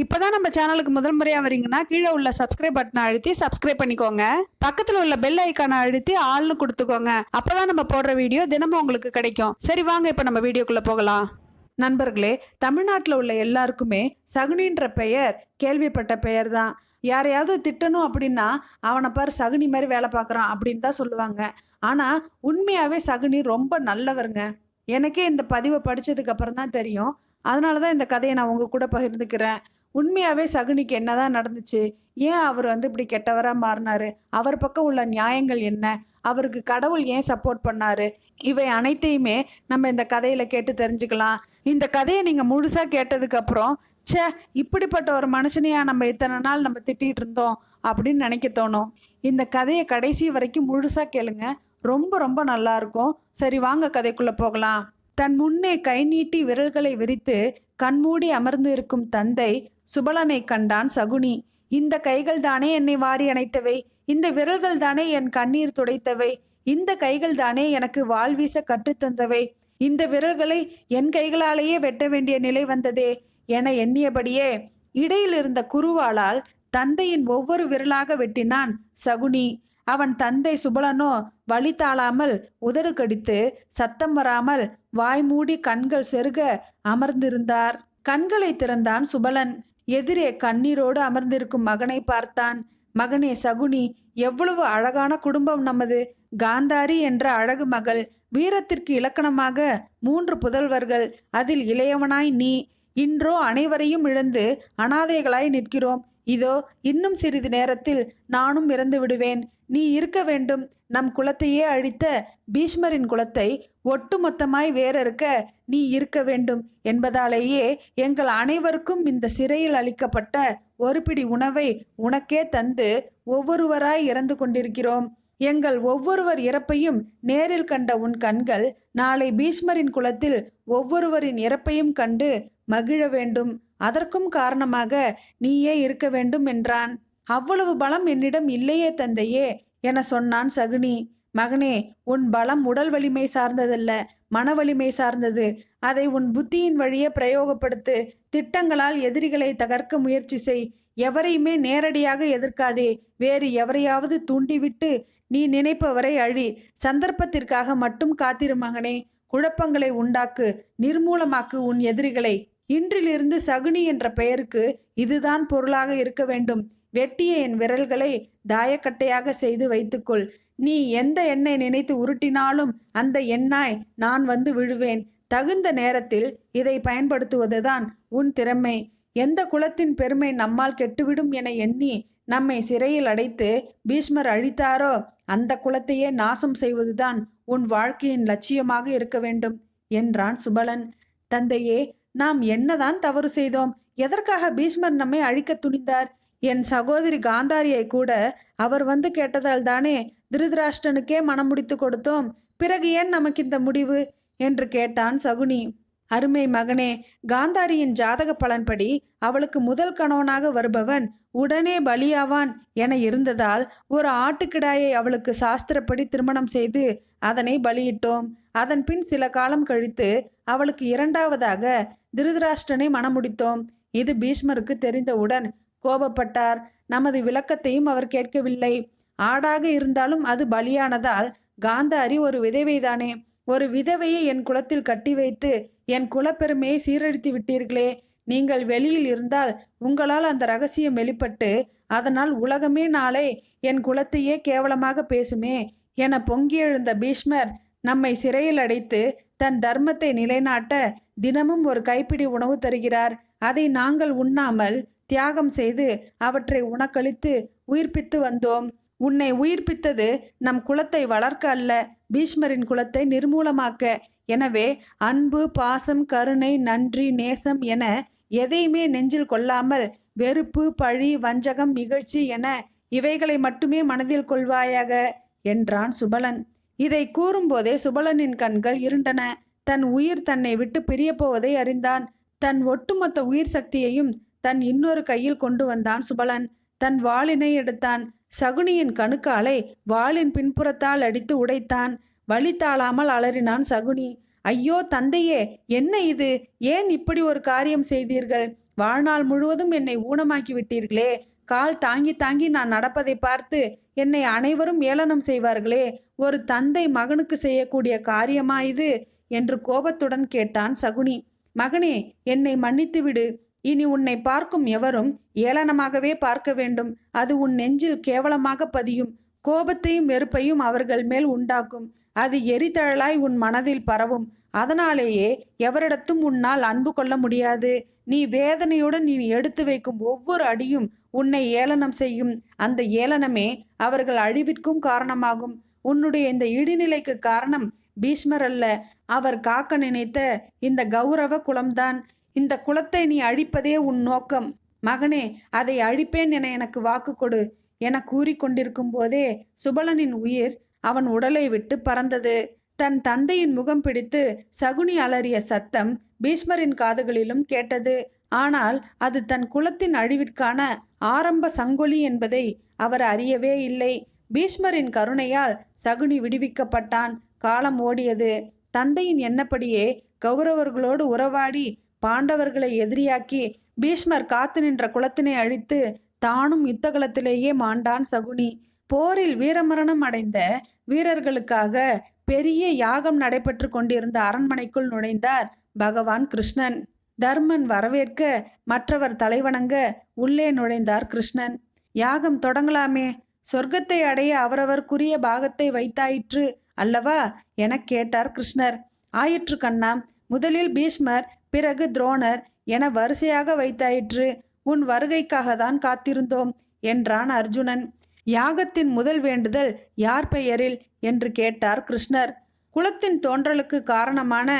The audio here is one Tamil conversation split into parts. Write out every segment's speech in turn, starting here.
இப்போதான் நம்ம சேனலுக்கு முதல் முறையாக வரீங்கன்னா கீழே உள்ள சப்ஸ்கிரைப் பட்டனை அழுத்தி சப்ஸ்கிரைப் பண்ணிக்கோங்க. பக்கத்தில் உள்ள பெல் ஐக்கானை அழுத்தி ஆள்னு கொடுத்துக்கோங்க. அப்போதான் நம்ம போடுற வீடியோ தினமும் உங்களுக்கு கிடைக்கும். சரி வாங்க இப்போ நம்ம வீடியோக்குள்ளே போகலாம். நண்பர்களே தமிழ்நாட்டில் உள்ள எல்லாருக்குமே சகுனின்ற பெயர் கேள்விப்பட்ட பெயர் தான் யாரையாவது திட்டணும் அப்படின்னா அவனை பார் சகுனி மாதிரி வேலை பார்க்குறான் அப்படின்னு தான் சொல்லுவாங்க. ஆனால் உண்மையாகவே சகுனி ரொம்ப நல்லவருங்க. எனக்கே இந்த பதிவை படித்ததுக்கப்புறம் தான் தெரியும். அதனால தான் இந்த கதையை நான் உங்கள் கூட பகிர்ந்துக்கிறேன். உண்மையாகவே சகுனிக்கு என்னதான் நடந்துச்சு? ஏன் அவர் வந்து இப்படி கெட்டவராக மாறினாரு? அவர் பக்கம் உள்ள நியாயங்கள் என்ன? அவருக்கு கடவுள் ஏன் சப்போர்ட் பண்ணாரு? இவை அனைத்தையுமே நம்ம இந்த கதையில் கேட்டு தெரிஞ்சுக்கலாம். இந்த கதையை நீங்கள் முழுசாக கேட்டதுக்கப்புறம் ச்சே இப்படிப்பட்ட ஒரு மனுஷனையா நம்ம இத்தனை நாள் நம்ம திட்டிகிட்டு இருந்தோம் அப்படின்னு நினைக்க தோணும். இந்த கதையை கடைசி வரைக்கும் முழுசாக கேளுங்க. ரொம்ப ரொம்ப நல்லா இருக்கும். சரி வாங்க கதைக்குள்ளே போகலாம். தன் முன்னே கை நீட்டி விரல்களை விரித்து கண்மூடி அமர்ந்து இருக்கும் தந்தை சுபலனை கண்டான் சகுனி. இந்த கைகள் தானே என்னை வாரி அணைத்தவை? இந்த விரல்கள் தானே என் கண்ணீர் துடைத்தவை? இந்த கைகள் தானே எனக்கு வாழ்வீச கற்றுத்தந்தவை இந்த விரல்களை என் கைகளாலேயே வெட்ட வேண்டிய நிலை வந்ததே என எண்ணியபடியே இடையில் இருந்த குருவாளால் தந்தையின் ஒவ்வொரு விரலாக வெட்டினான் சகுனி. அவன் தந்தை சுபலனோ வழி தாழாமல் உதடு கடித்து சத்தம் வராமல் வாய் மூடி கண்கள் செருக அமர்ந்திருந்தார். கண்களை திறந்தான் சுபலன். எதிரே கண்ணீரோடு அமர்ந்திருக்கும் மகனை பார்த்தான். மகனே சகுனி எவ்வளவு அழகான குடும்பம் நமது. காந்தாரி என்ற அழகு மகள் வீரத்திற்கு இலக்கணமாக மூன்று புதல்வர்கள் அதில் இளையவனாய் நீ. இன்றோ அனைவரையும் இழந்து அனாதைகளாய் நிற்கிறோம். இதோ இன்னும் சிறிது நேரத்தில் நானும் இறந்து விடுவேன் நீ இருக்க வேண்டும். நம் குலத்தையே அழித்த பீஷ்மரின் குலத்தை ஒட்டுமொத்தமாய் வேறறுக்க நீ இருக்க வேண்டும். என்பதாலேயே எங்கள் அனைவருக்கும் இந்த சிறையில் அளிக்கப்பட்ட ஒரு பிடி உணவை உனக்கே தந்து ஒவ்வொருவராய் இறந்து கொண்டிருக்கிறோம். எங்கள் ஒவ்வொருவர் இறப்பையும் நேரில் கண்ட உன் கண்கள் நாளை பீஷ்மரின் குலத்தில் ஒவ்வொருவரின் இறப்பையும் கண்டு மகிழ வேண்டும். அதற்கும் காரணமாக நீயே இருக்க வேண்டும் என்றான். அவ்வளவு பலம் என்னிடம் இல்லையே தந்தையே என சொன்னான் சகுனி. மகனே உன் பலம் உடல் வலிமை சார்ந்ததல்ல மன வலிமை சார்ந்தது. அதை உன் புத்தியின் வழியே பிரயோகப்படுத்து திட்டங்களால் எதிரிகளை தகர்க்க முயற்சி செய். எவரையுமே நேரடியாக எதிர்க்காதே வேறு எவரையாவது தூண்டிவிட்டு நீ நினைப்பவரை அழி. சந்தர்ப்பத்திற்காக மட்டும் காத்திரு மகனே குழப்பங்களை உண்டாக்கு நிர்மூலமாக்கு உன் எதிரிகளை. இன்றிலிருந்து சகுனி என்ற பெயருக்கு இதுதான் பொருளாக இருக்க வேண்டும். வெட்டிய என் விரல்களை தாயக்கட்டையாக செய்து வைத்துக்கொள். நீ எந்த எண்ணை நினைத்து உருட்டினாலும் அந்த எண்ணாய் நான் வந்து விழுவேன். தகுந்த நேரத்தில் இதை பயன்படுத்துவதுதான் உன் திறமை. எந்த குலத்தின் பெருமை நம்மால் கெட்டுவிடும் என எண்ணி நம்மை சிறையில் அடைத்து பீஷ்மர் அழித்தாரோ அந்த குலத்தையே நாசம் செய்வதுதான் உன் வாழ்க்கையின் லட்சியமாக இருக்க வேண்டும் என்றான் சுபலன். தந்தையே நாம் என்னதான் தவறு செய்தோம் எதற்காக பீஷ்மர் நம்மை அழிக்க துணிந்தார்? என் சகோதரி காந்தாரியை கூட அவர் வந்து கேட்டதால் தானே திருதராஷ்டனுக்கே மனம் முடித்து கொடுத்தோம். பிறகு ஏன் நமக்கு இந்த முடிவு? என்று கேட்டான் சகுனி. அருமை மகனே காந்தாரியின் ஜாதக பலன்படி அவளுக்கு முதல் கணவனாக வருபவன் உடனே பலியாவான் என இருந்ததால் ஒரு ஆட்டுக்கிடாயை அவளுக்கு சாஸ்திரப்படி திருமணம் செய்து அதனை பலியிட்டோம். அதன் பின் சில காலம் கழித்து அவளுக்கு இரண்டாவதாக திருதராஷ்டனை மணமுடித்தோம். இது பீஷ்மருக்கு தெரிந்தவுடன் கோபப்பட்டார். நமது விளக்கத்தையும் அவர் கேட்கவில்லை. ஆடாக இருந்தாலும் அது பலியானதால் காந்தாரி ஒரு விதவைதானே. ஒரு விதவையை என் குலத்தில் கட்டி வைத்து என் குலப்பெருமையை சீரழித்து விட்டீர்களே. நீங்கள் வெளியில் இருந்தால் உங்களால் அந்த ரகசியம் வெளிப்பட்டு அதனால் உலகமே நாளை என் குலத்தையே கேவலமாக பேசுமே. என பொங்கி எழுந்த பீஷ்மர் நம்மை சிறையில் அடைத்து தன் தர்மத்தை நிலைநாட்ட தினமும் ஒரு கைப்பிடி உணவு தருகிறார். அதை நாங்கள் உண்ணாமல் தியாகம் செய்து அவற்றை உனக்களித்து உயிர்ப்பித்து வந்தோம். உன்னை உயிர்ப்பித்தது நம் குலத்தை வளர்க்க அல்ல பீஷ்மரின் குலத்தை நிர்மூலமாக்க. எனவே அன்பு பாசம் கருணை நன்றி நேசம் என எதையுமே நெஞ்சில் கொள்ளாமல் வெறுப்பு பழி வஞ்சகம் இகழ்ச்சி என இவைகளை மட்டுமே மனதில் கொள்வாயாக என்றான் சுபலன். இதை கூறும்போதே சுபலனின் கண்கள் இருண்டன. தன் உயிர் தன்னை விட்டு பிரியப்போவதை அறிந்தான். தன் ஒட்டுமொத்த உயிர் சக்தியையும் தன் இன்னொரு கையில் கொண்டு வந்தான் சுபலன். தன் வாளினை எடுத்தான். சகுனியின் கணுக்காலை வாளின் பின்புறத்தால் அடித்து உடைத்தான். வழி தாழாமல் அலறினான் சகுனி. ஐயோ தந்தையே என்ன இது? ஏன் இப்படி ஒரு காரியம் செய்தீர்கள்? வாழ்நாள் முழுவதும் என்னை ஊனமாக்கி விட்டீர்களே. கால் தாங்கி தாங்கி நான் நடப்பதை பார்த்து என்னை அனைவரும் ஏளனம் செய்வார்களே ஒரு தந்தை மகனுக்கு செய்யக்கூடிய காரியமா இது? என்று கோபத்துடன் கேட்டான் சகுனி. மகனே என்னை மன்னித்து விடு. இனி உன்னை பார்க்கும் எவரும் ஏளனமாகவே பார்க்க வேண்டும். அது உன் நெஞ்சில் கேவலமாக பதியும். கோபத்தையும் வெறுப்பையும் அவர்கள் மேல் உண்டாக்கும். அது எரிதழலாய் உன் மனதில் பரவும். அதனாலேயே எவரிடத்தும் உன்னால் அன்பு கொள்ள முடியாது. நீ வேதனையுடன் நீ எடுத்து வைக்கும் ஒவ்வொரு அடியும் உன்னை ஏளனம் செய்யும். அந்த ஏளனமே அவர்கள் அழிவிற்கும் காரணமாகும். உன்னுடைய இந்த இடிநிலைக்கு காரணம் பீஷ்மர் அல்ல. அவர் காக்க நினைத்த இந்த கௌரவ குலம்தான். இந்த குலத்தை நீ அழிப்பதே உன் நோக்கம். மகனே அதை அழிப்பேன் என எனக்கு வாக்கு கொடு. என கூறிக்கொண்டிருக்கும் போதே சுபலனின் உயிர் அவன் உடலை விட்டு பறந்தது. தன் தந்தையின் முகம் பிடித்து சகுனி அலறிய சத்தம் பீஷ்மரின் காதுகளிலும் கேட்டது. ஆனால் அது தன் குலத்தின் அழிவிற்கான ஆரம்ப சங்கொலி என்பதை அவர் அறியவே இல்லை. பீஷ்மரின் கருணையால் சகுனி விடுவிக்கப்பட்டான். காலம் ஓடியது. தந்தையின் எண்ணப்படியே கௌரவர்களோடு உறவாடி பாண்டவர்களை எதிரியாக்கி பீஷ்மர் காத்து நின்ற குலத்தினை அழித்து தானும் யுத்தகலத்திலேயே மாண்டான் சகுனி. போரில் வீரமரணம் அடைந்த வீரர்களுக்காக பெரிய யாகம் நடைபெற்று கொண்டிருந்த அரண்மனைக்குள் நுழைந்தார் பகவான் கிருஷ்ணன். தர்மன் வரவேற்க மற்றவர் தலைவணங்க உள்ளே நுழைந்தார் கிருஷ்ணன். யாகம் தொடங்கலாமே. சொர்க்கத்தை அடைய அவரவர்க்குரிய பாகத்தை வைத்தாயிற்று அல்லவா? எனக் கேட்டார் கிருஷ்ணர். ஆயிற்று கண்ணா முதலில் பீஷ்மர் பிறகு துரோணர் என வரிசையாக வைத்தாயிற்று. உன் வருகைக்காக தான் காத்திருந்தோம் என்றான் அர்ஜுனன். யாகத்தின் முதல் வேண்டுதல் யார் பெயரில்? என்று கேட்டார் கிருஷ்ணர். குலத்தின் தோன்றலுக்கு காரணமான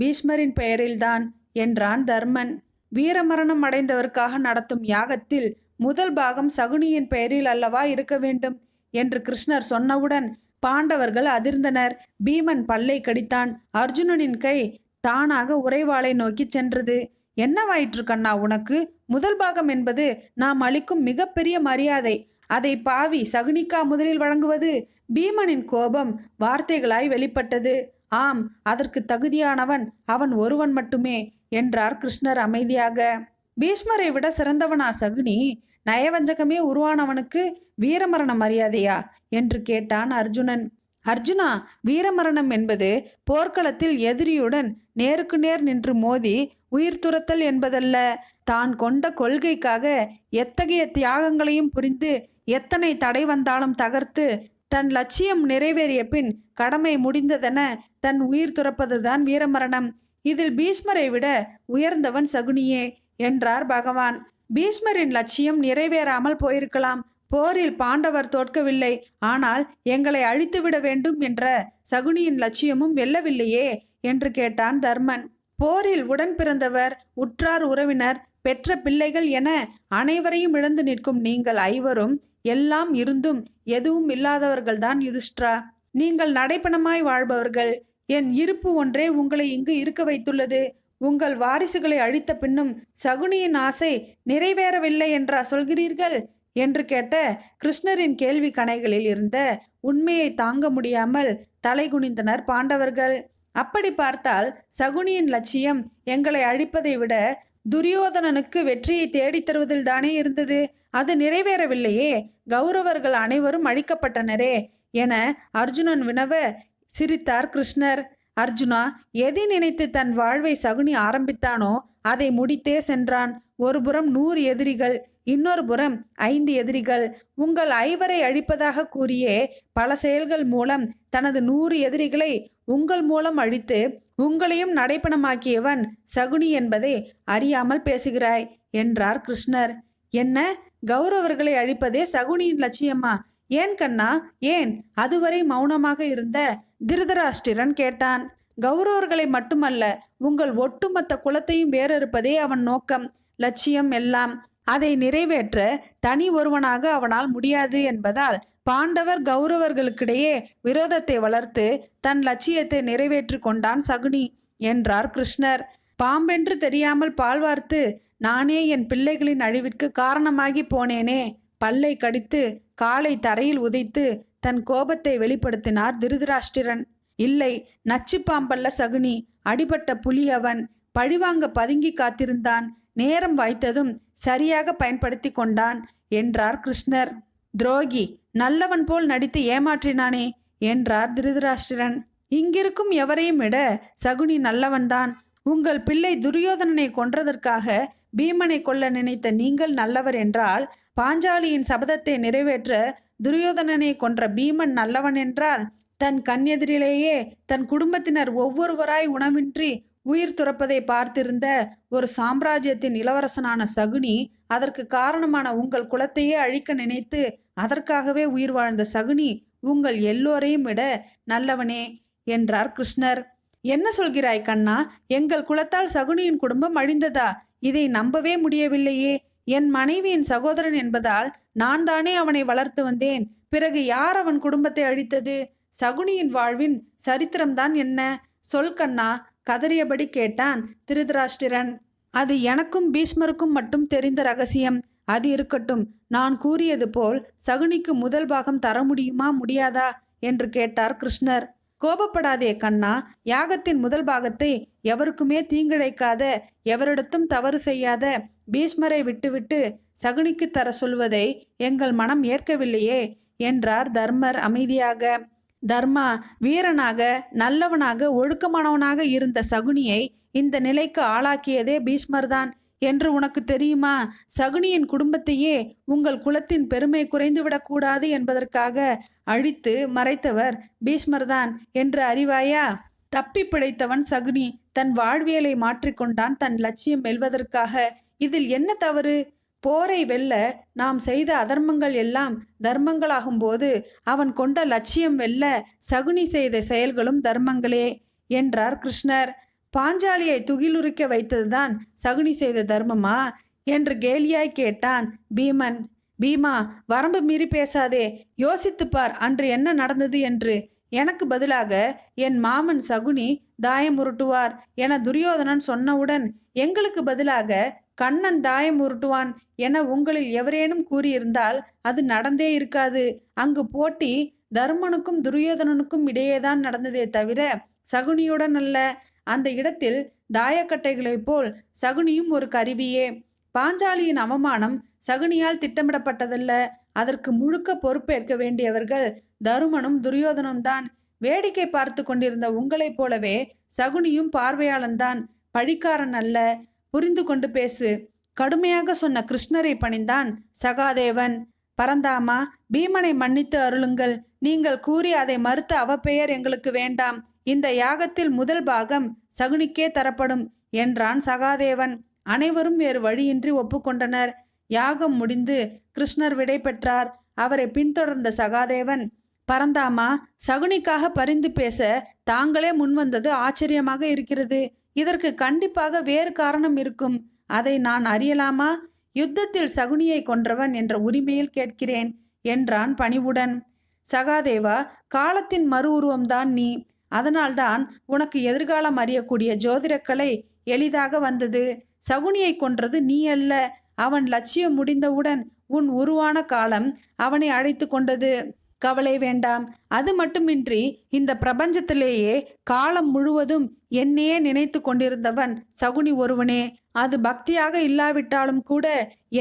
பீஷ்மரின் பெயரில்தான் என்றான் தர்மன். வீரமரணம் அடைந்தவருக்காக நடத்தும் யாகத்தில் முதல் பாகம் சகுனியின் பெயரில் அல்லவா இருக்க வேண்டும் என்று கிருஷ்ணர் சொன்னவுடன் பாண்டவர்கள் அதிர்ந்தனர். பீமன் பல்லை கடித்தான். அர்ஜுனனின் கை தானாக உறைவாளை நோக்கி சென்றது. என்னவாயிற்று கண்ணா உனக்கு? முதல் பாகம் என்பது நாம் அளிக்கும் மிகப்பெரிய மரியாதை. அதை பாவி சகுனிக்கா முதலில் வழங்குவது? பீமனின் கோபம் வார்த்தைகளாய் வெளிப்பட்டது. ஆம் அதற்கு தகுதியானவன் அவன் ஒருவன் மட்டுமே என்றார் கிருஷ்ணர் அமைதியாக. பீஷ்மரை விட சிறந்தவனா சகுனி? நயவஞ்சகமே உருவானவனுக்கு வீரமரண மரியாதையா? என்று கேட்டான் அர்ஜுனன். அர்ஜுனா வீரமரணம் என்பது போர்க்களத்தில் எதிரியுடன் நேருக்கு நேர் நின்று மோதி உயிர் துரத்தல் என்பதல்ல. தான் கொண்ட கொள்கைக்காக எத்தகைய தியாகங்களையும் புரிந்து எத்தனை தடை வந்தாலும் தகர்த்து தன் லட்சியம் நிறைவேறிய பின் கடமை முடிந்ததென தன் உயிர் துறப்பதுதான் வீரமரணம். இதில் பீஷ்மரை விட உயர்ந்தவன் சகுனியே என்றார் பகவான். பீஷ்மரின் லட்சியம் நிறைவேறாமல் போயிருக்கலாம். போரில் பாண்டவர் தோற்கவில்லை. ஆனால் எங்களை அழித்துவிட வேண்டும் என்ற சகுனியின் லட்சியமும் வெல்லவில்லையே. என்று கேட்டான் தர்மன். போரில் உடன் பிறந்தவர் உற்றார் உறவினர் பெற்ற பிள்ளைகள் என அனைவரையும் இழந்து நிற்கும் நீங்கள் ஐவரும் எல்லாம் இருந்தும் எதுவும் இல்லாதவர்கள்தான் யுதிஷ்டிரா. நீங்கள் நடைப்பணமாய் வாழ்பவர்கள். என் இருப்பு ஒன்றே உங்களை இங்கு இருக்க வைத்துள்ளது. உங்கள் வாரிசுகளை அழித்த பின்னும் சகுனியின் ஆசை நிறைவேறவில்லை என்றா சொல்கிறீர்கள்? என்று கேட்ட கிருஷ்ணரின் கேள்வி கணைகளில் இருந்த உண்மையை தாங்க முடியாமல் தலைகுனிந்தனர் பாண்டவர்கள். அப்படி பார்த்தால் சகுனியின் லட்சியம் எங்களை அழிப்பதை விட துரியோதனனுக்கு வெற்றியை தேடித் தருவதில் தானே இருந்தது? அது நிறைவேறவில்லையே. கௌரவர்கள் அனைவரும் அழிக்கப்பட்டனரே என அர்ஜுனன் வினவ சிரித்தார் கிருஷ்ணர். அர்ஜுனா எதை நினைத்து தன் வாழ்வை சகுனி ஆரம்பித்தானோ அதை முடித்தே சென்றான். ஒரு புறம் நூறு எதிரிகள் இன்னொரு புறம் ஐந்து எதிரிகள். உங்கள் ஐவரை அழிப்பதாக கூறியே பல செயல்கள் மூலம் தனது நூறு எதிரிகளை உங்கள் மூலம் அழித்து உங்களையும் நடைப்பணமாக்கியவன் சகுனி என்பதை அறியாமல் பேசுகிறாய் என்றார் கிருஷ்ணர். என்ன? கௌரவர்களை அழிப்பதே சகுனியின் லட்சியமா? ஏன் கண்ணா? ஏன்? அதுவரை மௌனமாக இருந்த திருதராஷ்டிரன் கேட்டான். கௌரவர்களை மட்டுமல்ல உங்கள் ஒட்டுமொத்த குலத்தையும் வேறறுப்பதே அவன் நோக்கம் லட்சியம் எல்லாம். அதை நிறைவேற்ற தனி ஒருவனாக அவனால் முடியாது என்பதால் பாண்டவர் கௌரவர்களுக்கிடையே விரோதத்தை வளர்த்து தன் லட்சியத்தை நிறைவேற்றி கொண்டான் சகுனி என்றார் கிருஷ்ணர். பாம்பென்று தெரியாமல் பால் வார்த்து நானே என் பிள்ளைகளின் அழிவிற்கு காரணமாகி போனேனே. பல்லை கடித்து காலை தரையில் உதைத்து தன் கோபத்தை வெளிப்படுத்தினார் திருதராஷ்டிரன். இல்லை நச்சு பாம்பல்ல சகுனி அடிபட்ட புலி அவன். பழிவாங்க பதுங்கி காத்திருந்தான். நேரம் வாய்த்ததும் சரியாக பயன்படுத்தி கொண்டான் என்றார் கிருஷ்ணர். துரோகி நல்லவன் போல் நடித்து ஏமாற்றினானே என்றார் திருதராஷ்டிரன். இங்கிருக்கும் எவரையும் விட சகுனி நல்லவன்தான். உங்கள் பிள்ளை துரியோதனனை கொன்றதற்காக பீமனை கொல்ல நினைத்த நீங்கள் நல்லவர் என்றால் பாஞ்சாலியின் சபதத்தை நிறைவேற்ற துரியோதனனை கொன்ற பீமன் நல்லவன் என்றால் தன் கண்ணெதிரிலேயே தன் குடும்பத்தினர் ஒவ்வொருவராய் உணவின்றி உயிர் துறப்பதை பார்த்திருந்த ஒரு சாம்ராஜ்யத்தின் இளவரசனான சகுனி அதற்கு காரணமான உங்கள் குலத்தையே அழிக்க நினைத்து அதற்காகவே உயிர் வாழ்ந்த சகுனி உங்கள் எல்லோரையும் விட நல்லவனே என்றார் கிருஷ்ணர். என்ன சொல்கிறாய் கண்ணா? எங்கள் குலத்தால் சகுனியின் குடும்பம் அழிந்ததா? இதை நம்பவே முடியவில்லையே. என் மனைவியின் சகோதரன் என்பதால் நான் தானே அவனை வளர்த்து வந்தேன். பிறகு யார் அவன் குடும்பத்தை அழித்தது? சகுனியின் வாழ்வின் சரித்திரம்தான் என்ன? சொல் கண்ணா கதறியபடி கேட்டான் திருதராஷ்டிரன். அது எனக்கும் பீஷ்மருக்கும் மட்டும் தெரிந்த ரகசியம். அது இருக்கட்டும். நான் கூறியது போல் சகுனிக்கு முதல் பாகம் தர முடியுமா முடியாதா? என்று கேட்டார் கிருஷ்ணர். கோபப்படாதே கண்ணா யாகத்தின் முதல் பாகத்தை எவருக்குமே தீங்கிழைக்காத எவரிடத்தும் தவறு செய்யாத பீஷ்மரை விட்டுவிட்டு சகுனிக்கு தர சொல்வதை எங்கள் மனம் ஏற்கவில்லையே என்றார் தர்மர் அமைதியாக. தர்மா வீரனாக நல்லவனாக ஒழுக்கமானவனாக இருந்த சகுனியை இந்த நிலைக்கு ஆளாக்கியதே பீஷ்மர்தான். என்று உனக்கு தெரியுமா? சகுனியின் குடும்பத்தையே உங்கள் குலத்தின் பெருமை குறைந்துவிடக்கூடாது என்பதற்காக அழித்து மறைத்தவர் பீஷ்மர்தான் என்று அறிவாயா? தப்பி பிழைத்தவன் சகுனி தன் வாழ்வியலை மாற்றிக்கொண்டான். தன் லட்சியம் வெல்வதற்காக. இதில் என்ன தவறு? போரை வெல்ல நாம் செய்த அதர்மங்கள் எல்லாம் தர்மங்களாகும்போது அவன் கொண்ட லட்சியம் வெல்ல சகுனி செய்த செயல்களும் தர்மங்களே என்றார் கிருஷ்ணர். பாஞ்சாலியை துகிலுரிக்க வைத்ததுதான் சகுனி செய்த தர்மமா? என்று கேலியாய் கேட்டான் பீமன். பீமா வரம்பு மீறி பேசாதே யோசித்துப்பார் அன்று என்ன நடந்தது என்று. எனக்கு பதிலாக என் மாமன் சகுனி தாயம் உருட்டுவார் என துரியோதனன் சொன்னவுடன் எங்களுக்கு பதிலாக கண்ணன் தாயம் உருட்டுவான் என உங்களில் எவரேனும் கூறியிருந்தால் அது நடந்தே இருக்காது. அங்கு போட்டி தர்மனுக்கும் துரியோதனனுக்கும் இடையேதான் நடந்ததே தவிர சகுனியுடன் அல்ல. அந்த இடத்தில் தாயக்கட்டைகளைப் போல் சகுனியும் ஒரு கருவியே. பாஞ்சாலியின் அவமானம் சகுனியால் திட்டமிடப்பட்டதல்ல. அதற்கு முழுக்க பொறுப்பேற்க வேண்டியவர்கள் தருமனும் துரியோதனும் தான். வேடிக்கை பார்த்து கொண்டிருந்த உங்களைப் போலவே சகுனியும் பார்வையாளன்தான். பழிக்காரன் அல்ல. புரிந்து கொண்டு பேசு. கடுமையாக சொன்ன கிருஷ்ணரை பணிந்தான் சகாதேவன். பரந்தாமா பீமனை மன்னித்து அருளுங்கள். நீங்கள் கூறி அதை மறுத்த அவப்பெயர் எங்களுக்கு வேண்டாம். இந்த யாகத்தில் முதல் பாகம் சகுனிக்கே தரப்படும் என்றான் சகாதேவன். அனைவரும் வேறு வழியின்றி ஒப்புக்கொண்டனர். யாகம் முடிந்து கிருஷ்ணர் விடை பெற்றார். அவரை பின்தொடர்ந்த சகாதேவன் பரந்தாமா சகுனிக்காக பரிந்து பேச தாங்களே முன்வந்தது ஆச்சரியமாக இருக்கிறது. இதற்கு கண்டிப்பாக வேறு காரணம் இருக்கும். அதை நான் அறியலாமா? யுத்தத்தில் சகுனியை கொன்றவன் என்ற உரிமையில் கேட்கிறேன் என்றான் பணிவுடன். சகாதேவா காலத்தின் மறு உருவம்தான் நீ. அதனால்தான் உனக்கு எதிர்காலம் அறியக்கூடிய ஜோதிடக்கலை எளிதாக வந்தது. சகுனியை கொன்றது நீ அல்ல. அவன் லட்சியம் முடிந்தவுடன் உன் உருவான காலம் அவனை அழைத்து கொண்டது. கவலை வேண்டாம். அது மட்டுமின்றி இந்த பிரபஞ்சத்திலேயே காலம் முழுவதும் என்னையே நினைத்து கொண்டிருந்தவன் சகுனி ஒருவனே. அது பக்தியாக இல்லாவிட்டாலும் கூட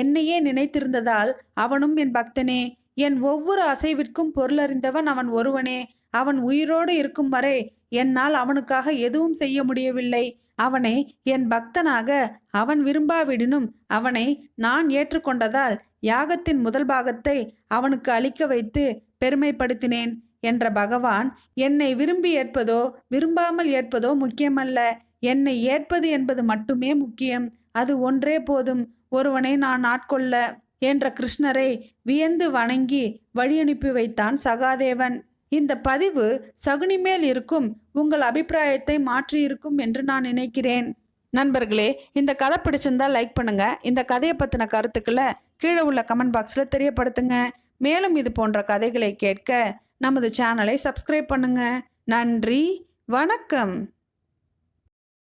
என்னையே நினைத்திருந்ததால் அவனும் என் பக்தனே என் ஒவ்வொரு அசைவிற்கும் பொருளறிந்தவன் அவன் ஒருவனே அவன் உயிரோடு இருக்கும் வரை என்னால் அவனுக்காக எதுவும் செய்ய முடியவில்லை. அவனை என் பக்தனாக அவன் விரும்பாவிடினும் அவனை நான் ஏற்றுக்கொண்டதால் யாகத்தின் முதல் பாகத்தை அவனுக்கு அளிக்க வைத்து பெருமைப்படுத்தினேன். என்ற பகவான் என்னை விரும்பி ஏற்பதோ விரும்பாமல் ஏற்பதோ முக்கியமல்ல. என்னை ஏற்பது என்பது மட்டுமே முக்கியம். அது ஒன்றே போதும். ஒருவனை நான் ஆட்கொள்ள என்ற கிருஷ்ணரை வியந்து வணங்கி வழியனுப்பி வைத்தான் சகாதேவன். இந்த பதிவு சகுனி மேல் இருக்கும். உங்கள் அபிப்பிராயத்தை மாற்றியிருக்கும் என்று நான் நினைக்கிறேன். நண்பர்களே இந்த கதை பிடிச்சிருந்தா லைக் பண்ணுங்க. இந்த கதையை பற்றின கருத்துக்களை கீழே உள்ள கமெண்ட் பாக்ஸில் தெரியப்படுத்துங்க. மேலும் இது போன்ற கதைகளை கேட்க நமது சேனலை சப்ஸ்கிரைப் பண்ணுங்க. நன்றி. வணக்கம்.